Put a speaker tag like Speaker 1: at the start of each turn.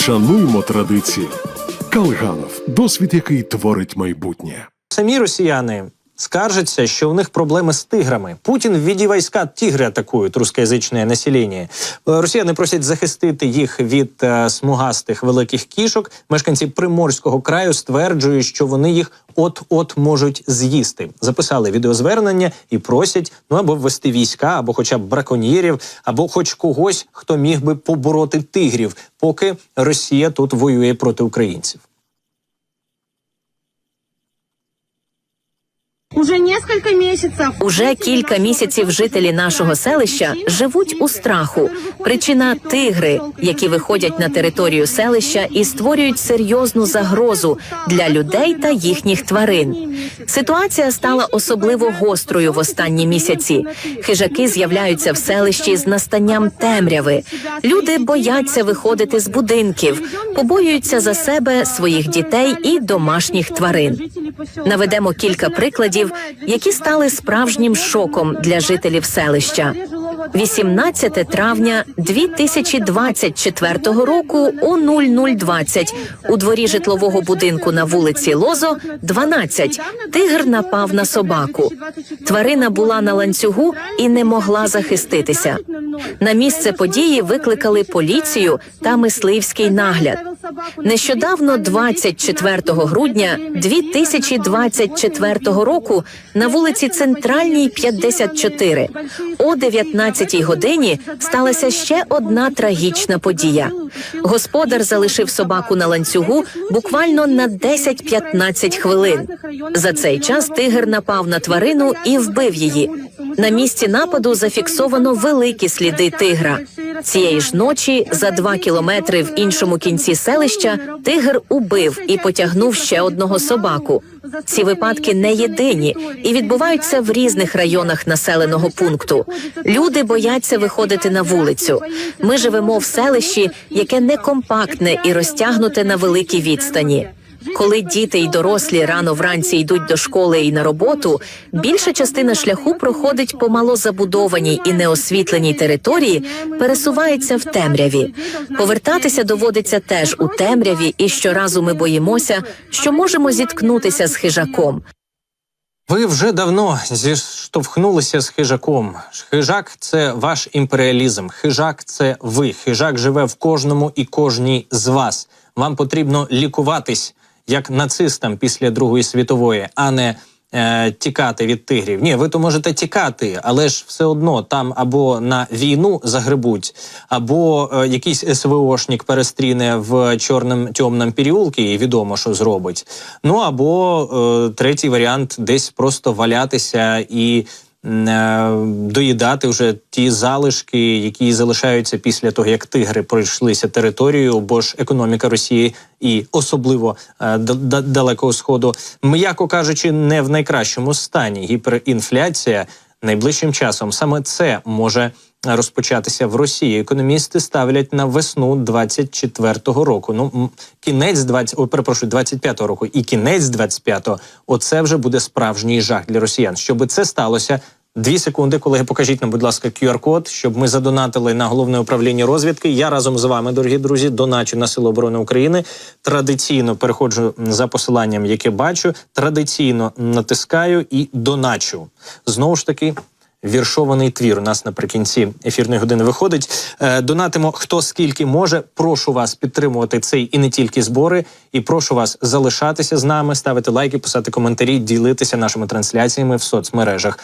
Speaker 1: Шануймо традиції. Калганов досвід, який творить майбутнє.
Speaker 2: Самі росіяни скаржаться, що у них проблеми з тиграми. Путін ввіді війська тігри атакують рускоязичне населення. Е, Росіяни просять захистити їх від е, смугастих великих кішок. Мешканці приморського краю стверджують, що вони їх от-от можуть з'їсти. Записали відеозвернення і просять ну або ввести війська, або хоча б браконьєрів, або хоч когось, хто міг би побороти тигрів, поки Росія тут воює проти українців.
Speaker 3: Уже несколько месяцев.
Speaker 4: Уже кілька місяців жителі нашого селища живуть у страху. Причина тигри, які виходять на територію селища і створюють серйозну загрозу для людей та їхніх тварин. Ситуація стала особливо гострою в останні місяці. Хижаки з'являються в селищі з настанням темряви. Люди бояться виходити з будинків, побоюються за себе, своїх дітей і домашніх тварин. Наведемо кілька прикладів, які стали справжнім шоком для жителів селища. 18 травня 2024 року о 0020 у дворі житлового будинку на вулиці Лозо 12 тигр напав на собаку. Тварина була на ланцюгу і не могла захиститися. На місце події викликали поліцію та мисливський нагляд. Нещодавно, 24 грудня 2024 року, на вулиці Центральній 54 о 19 годині сталася ще одна трагічна подія. Господар залишив собаку на ланцюгу буквально на 10-15 хвилин. За цей час тигр напав на тварину і вбив її. На місці нападу зафіксовано великі сліди тигра. Цієї ж ночі за два кілометри в іншому кінці селища тигр убив і потягнув ще одного собаку. Ці випадки не єдині і відбуваються в різних районах населеного пункту. Люди бояться виходити на вулицю. Ми живемо в селищі, яке не компактне і розтягнуте на великій відстані. Коли діти й дорослі рано вранці йдуть до школи і на роботу, більша частина шляху проходить по малозабудованій і неосвітленій території, пересувається в темряві. Повертатися доводиться теж у темряві, і щоразу ми боїмося, що можемо зіткнутися з хижаком.
Speaker 2: Ви вже давно зіштовхнулися з хижаком. Хижак це ваш імперіалізм. Хижак це ви. Хижак живе в кожному і кожній з вас. Вам потрібно лікуватись як нацистам після Другої світової, а не е, тікати від тигрів. Ні, ви то можете тікати, але ж все одно там або на війну загребуть, або е, якийсь СВОшник перестріне в чорному темному переулці і відомо, що зробить. Ну або е, третій варіант десь просто валятися і. Е, Доїдати вже ті залишки, які залишаються після того, як тигри пройшлися територією, бо ж економіка Росії і особливо е, далекого сходу, м'яко кажучи, не в найкращому стані. Гіперінфляція найближчим часом саме це може розпочатися в Росії. Економісти ставлять на весну 24-го року. Ну кінець 20, ой, перепрошую, 25-го року і кінець 25-го, Оце вже буде справжній жах для росіян. Щоби це сталося. Дві секунди, колеги, покажіть нам, будь ласка, QR-код, щоб ми задонатили на головне управління розвідки. Я разом з вами, дорогі друзі, доначу на Сили оборони України. Традиційно переходжу за посиланням, яке бачу. Традиційно натискаю і доначу. Знову ж таки. Віршований твір у нас наприкінці ефірної години виходить. Е, донатимо хто скільки може. Прошу вас підтримувати цей і не тільки збори. І прошу вас залишатися з нами, ставити лайки, писати коментарі, ділитися нашими трансляціями в соцмережах.